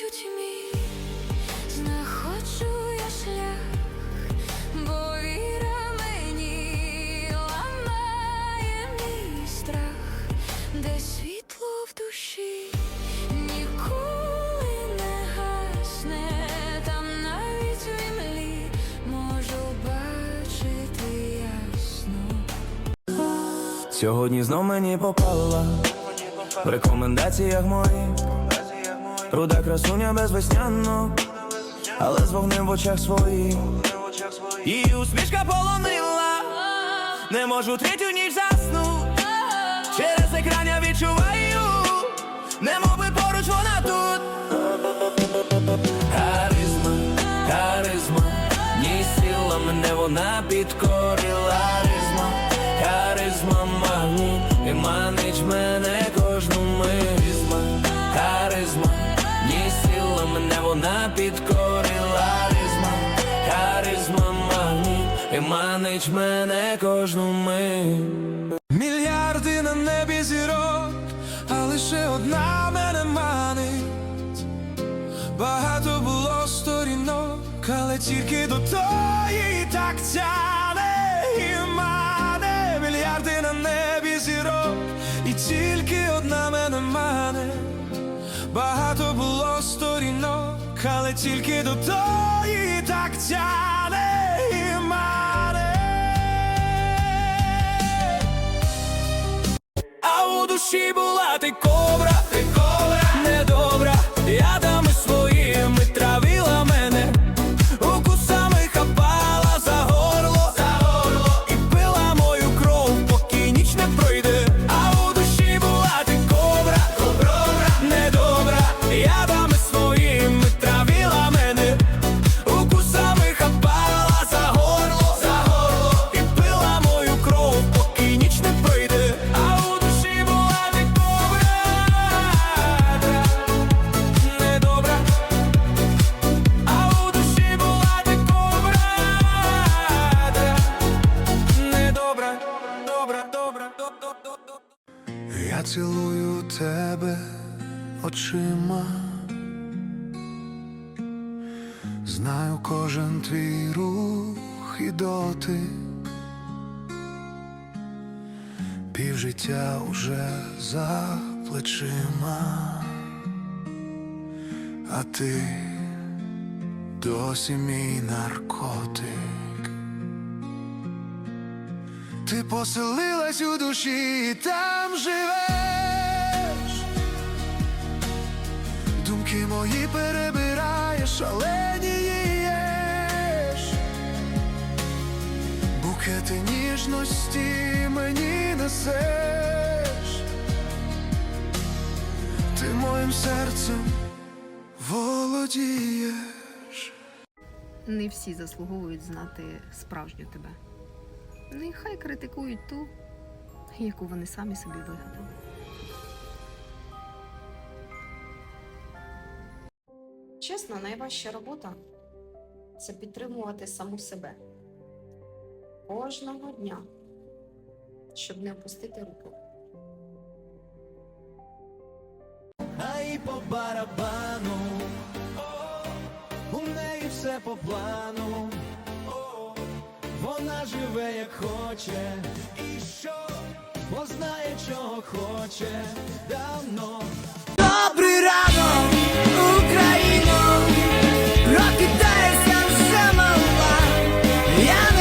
у тьмі знаходжу я шлях, бо віра мені ламає мій страх, де світло в душі ніколи не гасне, там навіть в можу бачити ясно. Сьогодні знов мені попала в рекомендаціях моїх Руда красуня без весняну, але з вогнем в очах своїх. Її усмішка полонила, не можу третю ніч заснуть. Через екран відчуваю, не би поруч вона тут. Харизма, харизма, ні сила мене вона підкорила. Харизма, харизма, магніт, і манить мене і манить мене кожну мить Мільярди на небі зірок, а лише одна мене манить. Багато було сторінок, але тільки до тої так тяне і мане мільярди на небі зірок, і тільки одна мене мане. Багато було сторінок, але тільки до тої так тяне душі була ти кобра, Цілую тебе очима, знаю кожен твій рух і дотик, півжиття уже за плечима, а ти досі мій наркотик. Ти поселилась у душі і там живеш. Думки мої перебираєш, шаленієш. Букети ніжності мені несеш. Ти моїм серцем володієш. Не всі заслуговують знати справжню тебе. Нехай критикують ту, яку вони самі собі вигадали. Чесно, найважча робота це підтримувати саму себе кожного дня, щоб не опустити руки. А й по барабану, у неї все по плану, живе, як хоче, і що бо знає, чого хоче давно. Добрий ранок, Україно, прокидайся вже мала. Я